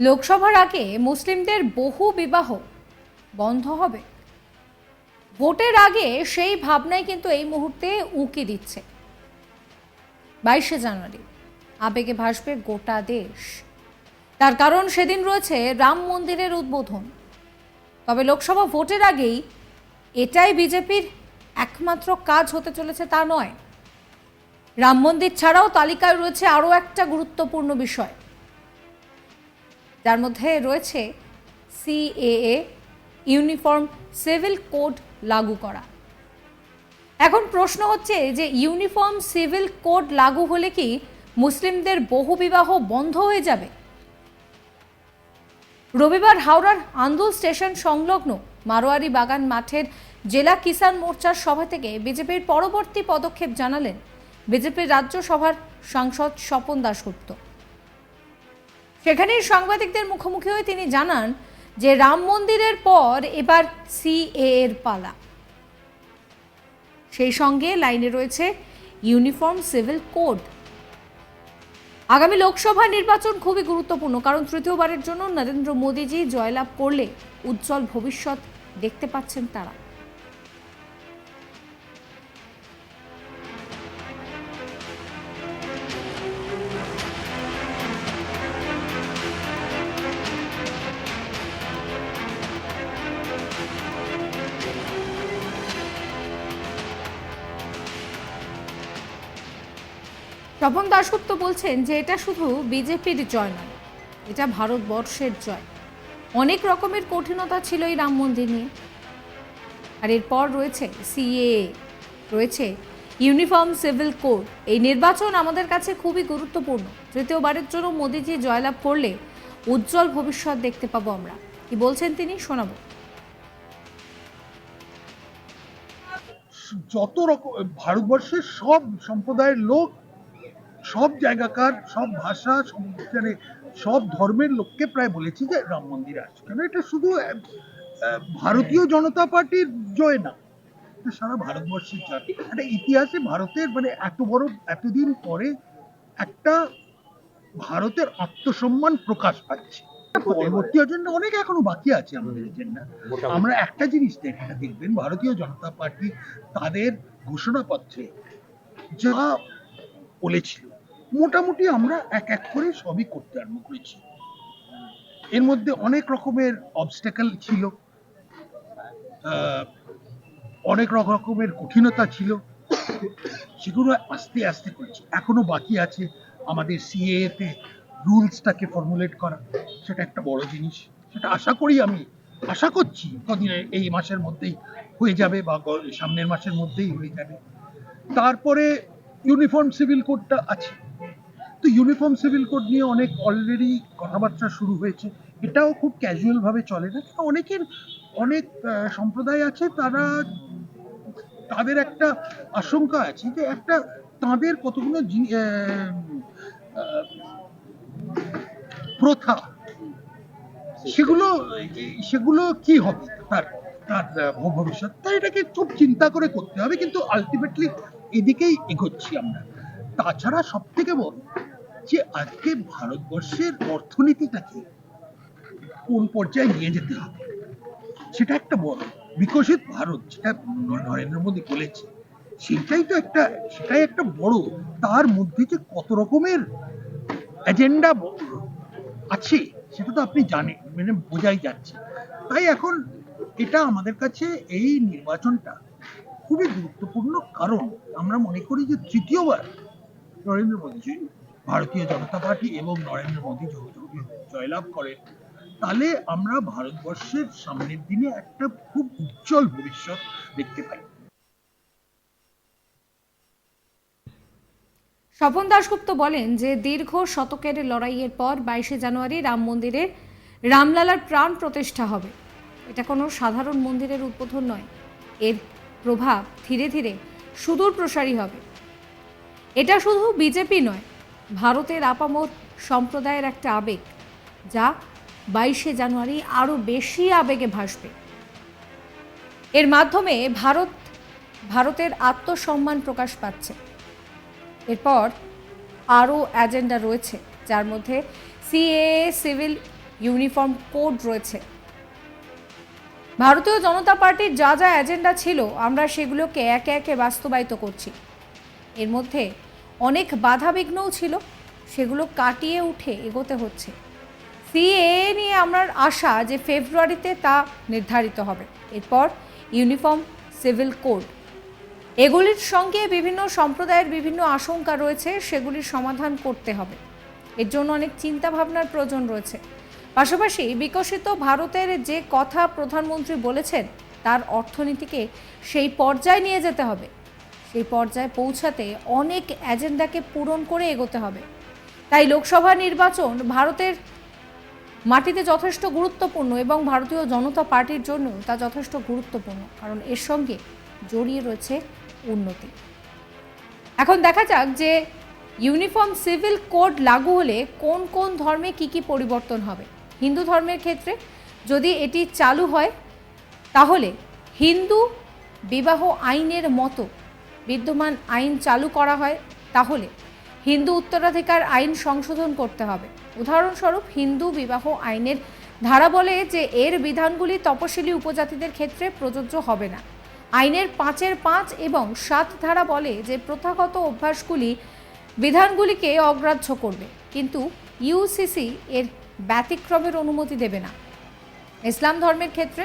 লোকসভার আগে মুসলিমদের বহু বিবাহ বন্ধ হবে। ভোটের আগে সেই ভাবনাই কিন্তু এই মুহূর্তে উঁকি দিচ্ছে। বাইশে জানুয়ারি, আবেগে ভাসবে গোটা দেশ। তার কারণ সেদিন রয়েছে রাম মন্দিরের উদ্বোধন। তবে লোকসভা ভোটের আগেই এটাই বিজেপির একমাত্র কাজ হতে চলেছে তা নয়। রাম মন্দির ছাড়াও তালিকায় রয়েছে আরও একটা গুরুত্বপূর্ণ বিষয়। যার মধ্যে রয়েছে সিএএ, ইউনিফর্ম সিভিল কোড লাগু করা। এখন প্রশ্ন হচ্ছে যে ইউনিফর্ম সিভিল কোড লাগু হলে কি মুসলিমদের বহুবিবাহ বন্ধ হয়ে যাবে? রবিবার হাওড়ার আন্দুল স্টেশন সংলগ্ন মারোয়ারি বাগান মাঠের জেলা কিষাণ মোর্চার সভা থেকে বিজেপির পরবর্তী পদক্ষেপ জানালেন বিজেপির রাজ্যসভার সাংসদ স্বপন দাশগুপ্ত। সেখানেই সাংবাদিকদের মুখোমুখি হয়ে তিনি জানান যে রাম মন্দিরের পর এবার সিএ এর পালা। সেই সঙ্গে লাইনে রয়েছে ইউনিফর্ম সিভিল কোড। আগামী লোকসভা নির্বাচন খুবই গুরুত্বপূর্ণ, কারণ তৃতীয়বারের জন্য নরেন্দ্র মোদীজি জয়লাভ করলে উজ্জ্বল ভবিষ্যৎ দেখতে পাচ্ছেন তারা। স্বপন দাশগুপ্ত বলছেন যে এটা শুধু বিজেপির জয় নয়, এটা ভারতবর্ষের জয়। অনেক রকমের কঠিনতা ছিল এই রাম মন্দির নিয়ে। আর এরপর রয়েছে সিএ রয়েছে ইউনিফর্ম সিভিল কোড। এই নির্বাচন আমাদের কাছে খুবই গুরুত্বপূর্ণ। তৃতীয়বারের জন্য মোদিজি জয়লাভ করলে উজ্জ্বল ভবিষ্যৎ দেখতে পাবো আমরা। কি বলছেন তিনি? শোনাবো। যত রকম ভারতবর্ষের সব সম্প্রদায়ের লোক সব জায়গাকার সব ভাষা সব মানে সব ধর্মের লোককে প্রায় বলেছি যে রাম মন্দিরে আসছে কেন এটা শুধু ভারতীয় জনতা পার্টির জয় না সারা ভারতবর্ষের জয় একটা ইতিহাসে ভারতের মানে এত বড় এতদিন পরে একটা ভারতের আত্মসম্মান প্রকাশ পাচ্ছে। পরবর্তী এজেন্ডা অনেক এখনও বাকি আছে আমাদের এজেন্ডা। আমরা একটা জিনিস দেখা দেখবেন ভারতীয় জনতা পার্টি তাদের ঘোষণাপত্রে যা বলেছিল মোটামুটি আমরা এক এক করে সবই করতে আরম্ভ করেছি। এর মধ্যে অনেক রকমের অবস্টেকেল ছিল। অনেক রকমের কঠিনতা ছিল। সেগুলো আস্তে আস্তে করেছি। এখনও বাকি আছে আমাদের সিএ তে রুলসটাকে ফর্মুলেট করা। সেটা একটা বড় জিনিস। সেটা আশা করি আমি, আশা করছি কদিনে এই মাসের মধ্যেই হয়ে যাবে বা সামনের মাসের মধ্যেই হয়ে যাবে। তারপরে ইউনিফর্ম সিভিল কোডটা আছে। তো ইউনিফর্ম সিভিল কোড নিয়ে অনেক অলরেডি কথাবার্তা শুরু হয়েছে। এটাও খুব ক্যাজুয়াল ভাবে চলে না। কারণ অনেকের, অনেক সম্প্রদায় আছে, তারা তাদের একটা আশঙ্কা আছে যে একটা তাদের কতগুলো প্রথা, সেগুলো সেগুলো কি হবে তার তার ভবিষ্যৎ? তাই এটাকে খুব চিন্তা করে করতে হবে, কিন্তু আলটিমেটলি এদিকেই এগোচ্ছি আমরা। তাছাড়া সব থেকে বড় যে আজকে ভারতবর্ষের অর্থনীতিটাকে কোন পর্যায়ে নিয়ে যেতে হবে, সেটা একটা বড় বিকশিত ভারত যেটা নরেন্দ্র মোদী বলেছে সেটাই তো একটা, সেটাই একটা বড়, তার মধ্যে যে কত রকমের এজেন্ডা আছে, সেটা তো আপনি জানেন মানে বোঝাই যাচ্ছে। তাই এখন এটা আমাদের কাছে এই নির্বাচনটা খুবই গুরুত্বপূর্ণ কারণ আমরা মনে করি যে তৃতীয়বার নরেন্দ্র মোদীজি ভারতীয় জনতা পার্টি এবং নরেন্দ্র মোদী জয়লাভ করেন তাহলে আমরা ভারতবর্ষের সামনের দিনে একটা খুব উজ্জ্বল ভবিষ্যৎ দেখতে পাই। স্বপন দাশগুপ্ত বলেন যে দীর্ঘ শতকের লড়াইয়ের পর বাইশে জানুয়ারি রাম মন্দিরে রামলালার প্রাণ প্রতিষ্ঠা হবে। এটা কোনো সাধারণ মন্দিরের উদ্বোধন নয়। এর প্রভাব ধীরে ধীরে সুদূর প্রসারী হবে। এটা শুধু বিজেপি নয় ভারতের আপামর সম্প্রদায়ের একটা আবেগ, যা বাইশে জানুয়ারি আরও বেশি আবেগে ভাসবে। এর মাধ্যমে ভারত, ভারতের আত্মসম্মান প্রকাশ পাচ্ছে। এরপর আরও অ্যাজেন্ডা রয়েছে, যার মধ্যে সিএ সিভিল ইউনিফর্ম কোড রয়েছে। ভারতীয় জনতা পার্টির যা যা এজেন্ডা ছিল, আমরা সেগুলোকে একে একে বাস্তবায়িত করছি। এর মধ্যে অনেক বাধাবিঘ্নও ছিল, সেগুলো কাটিয়ে উঠে এগোতে হচ্ছে। সিএ নিয়ে আমার আশা যে ফেব্রুয়ারিতে তা নির্ধারিত হবে। এরপর ইউনিফর্ম, সিভিল কোড। এগুলির সঙ্গে বিভিন্ন সম্প্রদায়ের বিভিন্ন আশঙ্কা রয়েছে, সেগুলির সমাধান করতে হবে। এর জন্য অনেক চিন্তা ভাবনার প্রয়োজন রয়েছে। পাশাপাশি বিকশিত ভারতের যে কথা প্রধানমন্ত্রী বলেছেন, তার অর্থনীতিকে সেই পর্যায়ে নিয়ে যেতে হবে। সেই পর্যায়ে পৌঁছাতে অনেক এজেন্ডাকে পূরণ করে এগোতে হবে। তাই লোকসভা নির্বাচন ভারতের মাটিতে যথেষ্ট গুরুত্বপূর্ণ এবং ভারতীয় জনতা পার্টির জন্য তা যথেষ্ট গুরুত্বপূর্ণ, কারণ এর সঙ্গে জড়িয়ে রয়েছে উন্নতি। এখন দেখা যাক যে ইউনিফর্ম সিভিল কোড লাগু হলে কোন কোন ধর্মে কি কি পরিবর্তন হবে। হিন্দু ধর্মের ক্ষেত্রে যদি এটি চালু হয়, তাহলে হিন্দু বিবাহ আইনের মতো বিদ্যমান আইন চালু করা হয়, তাহলে হিন্দু উত্তরাধিকার আইন সংশোধন করতে হবে। উদাহরণস্বরূপ, হিন্দু বিবাহ আইনের ধারা বলে যে এর বিধানগুলি তপশিলি উপজাতিদের ক্ষেত্রে প্রযোজ্য হবে না। আইনের পাঁচের পাঁচ এবং সাত ধারা বলে যে প্রথাগত অভ্যাসগুলি বিধানগুলিকে অগ্রাহ্য করবে, কিন্তু ইউসিসি এর ব্যতিক্রমের অনুমতি দেবে না। ইসলাম ধর্মের ক্ষেত্রে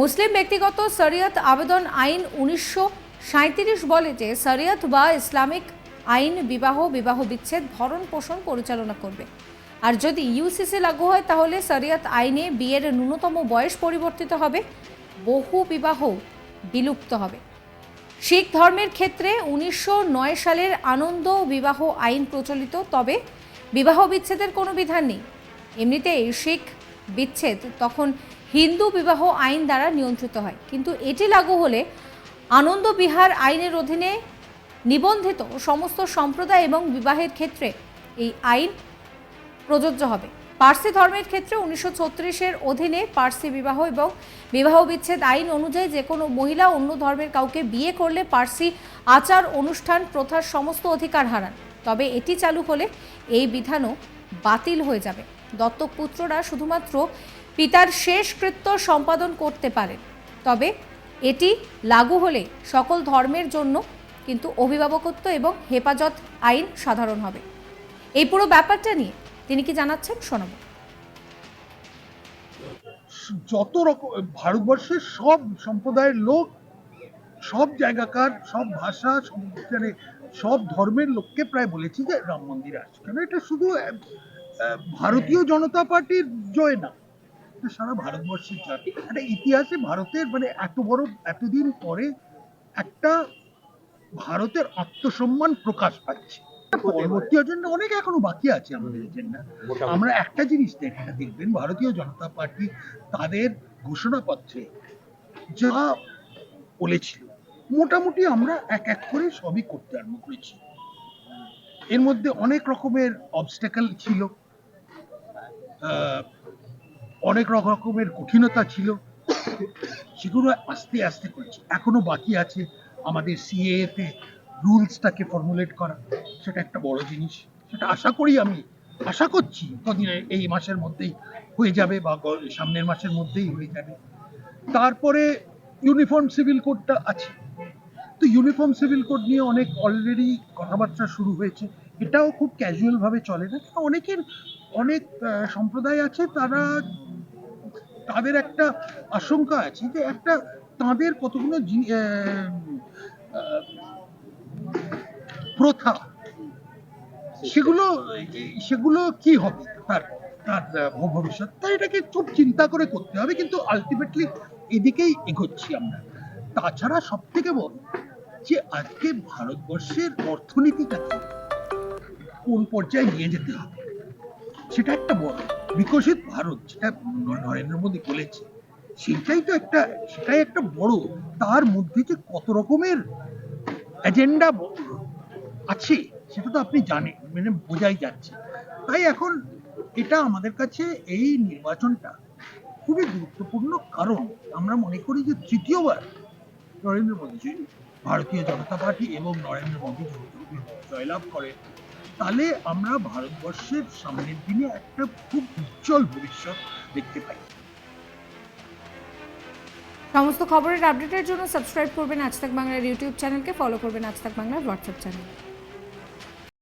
মুসলিম ব্যক্তিগত শরিয়ত আবেদন আইন উনিশশো সাঁত্রিশ বলে যে শরিয়ত বা ইসলামিক আইন বিবাহ বিবাহ বিচ্ছেদ, ভরণ পোষণ পরিচালনা করবে। আর যদি ইউসিসি লাগু হয়, তাহলে শরিয়ত আইনে বিয়ের ন্যূনতম বয়স পরিবর্তিত হবে, বহু বিবাহ বিলুপ্ত হবে। শিখ ধর্মের ক্ষেত্রে উনিশশো নয় সালের আনন্দ বিবাহ আইন প্রচলিত, তবে বিবাহ বিচ্ছেদের কোনো বিধান নেই। এমনিতেই শিখ বিচ্ছেদ তখন হিন্দু বিবাহ আইন দ্বারা নিয়ন্ত্রিত হয়। কিন্তু এটি লাগু হলে আনন্দ বিহার আইনের অধীনে নিবন্ধিত সমস্ত সম্প্রদায় এবং বিবাহের ক্ষেত্রে এই আইন প্রযোজ্য হবে। পার্সি ধর্মের ক্ষেত্রে উনিশশো ছত্রিশের অধীনে পার্সি বিবাহ এবং বিবাহ বিচ্ছেদ আইন অনুযায়ী যে কোনো মহিলা অন্য ধর্মের কাউকে বিয়ে করলে পার্সি আচার, অনুষ্ঠান, প্রথার সমস্ত অধিকার হারান। তবে এটি চালু হলে এই বিধানও বাতিল হয়ে যাবে। দত্তক পুত্ররা শুধুমাত্র পিতার শেষকৃত্য সম্পাদন করতে পারেন। তবে এটি লাগু হলে সকল ধর্মের জন্য কিন্তু অভিভাবকত্ব এবং হেফাজত আইন সাধারণ হবে। এই পুরো ব্যাপারটা নিয়ে তিনি কি জানাচ্ছেন শোনাবো। যত রকম, ভারতবর্ষের সব সম্প্রদায়ের লোক, সব জায়গাকার, সব ভাষা, সব মানে সব ধর্মের লোককে প্রায় বলেছি যে রাম মন্দির আসছে। কেন? এটা শুধু ভারতীয় জনতা পার্টির জয় না। এটা সারা ভারতবর্ষের জয় একটা ইতিহাসে ভারতের মানে এত বড় এতদিন পরে একটা ভারতের আত্মসম্মান প্রকাশ পাচ্ছে। পরবর্তী এজেন্ডা অনেক এখনও বাকি আছে আমাদের এজেন্ডা আমরা একটা জিনিস দেখবেন ভারতীয় জনতা পার্টি তাদের ঘোষণাপত্রে যা বলেছিল মোটামুটি আমরা এক এক করে সবই করতে আরম্ভ করেছি। এর মধ্যে অনেক রকমের অবস্টেকল ছিল। আহ, অনেক রকমের কঠিনতা ছিল। সেগুলো আস্তে আস্তে করেছি। এখনও বাকি আছে। আমাদের সিএ তে রুলসটাকে ফর্মুলেট করা। সেটা একটা বড় জিনিস। সেটা আশা করি আমি, আশা করছি কদিনে এই মাসের মধ্যেই হয়ে যাবে বা সামনের মাসের মধ্যেই হয়ে যাবে। তারপরে ইউনিফর্ম সিভিল কোডটা আছে। তো ইউনিফর্ম সিভিল কোড নিয়ে অনেক অলরেডি কথাবার্তা শুরু হয়েছে। এটাও খুব ক্যাজুয়াল ভাবে চলে না। অনেকের অনেক সম্প্রদায় আছে তারা তাদের একটা আশঙ্কা আছে যে একটা তাদের কতগুলো প্রথা। সেগুলো সেগুলো কি হবে? তার তার ভবিষ্যৎ। তাই এটাকে খুব চিন্তা করে করতে হবে, কিন্তু আলটিমেটলি এদিকেই এগোচ্ছি আমরা। তাছাড়া সব থেকে বড় যে আজকে ভারতবর্ষের অর্থনীতিটাকে কোন পর্যায়ে নিয়ে যেতে হবে? সেটা একটা বড় বিকশিত ভারত যেটা নরেন্দ্র মোদী বলেছে। সেটাই তো একটা, সেটাই একটা বড়, তার মধ্যে যে কত রকমের এজেন্ডা আছে, সেটা তো আপনি জানেন মানে বোঝাই যাচ্ছে। তাই এখন এটা আমাদের কাছে এই নির্বাচনটা খুবই গুরুত্বপূর্ণ কারণ আমরা মনে করি যে তৃতীয়বার নরেন্দ্র মোদীজি ভারতীয় জনতা পার্টি এবং নরেন্দ্র মোদী জয়লাভ করে তাহলে আমরা ভারতবর্ষের সামনের দিনে একটা খুব উজ্জ্বল ভবিষ্যৎ দেখতে পাই। সমস্ত খবরের আপডেটের জন্য সাবস্ক্রাইব করবেন আজ তাক বাংলার ইউটিউব চ্যানেলকে ফলো করবেন আজ তাক বাংলার হোয়াটসঅ্যাপ চ্যানেল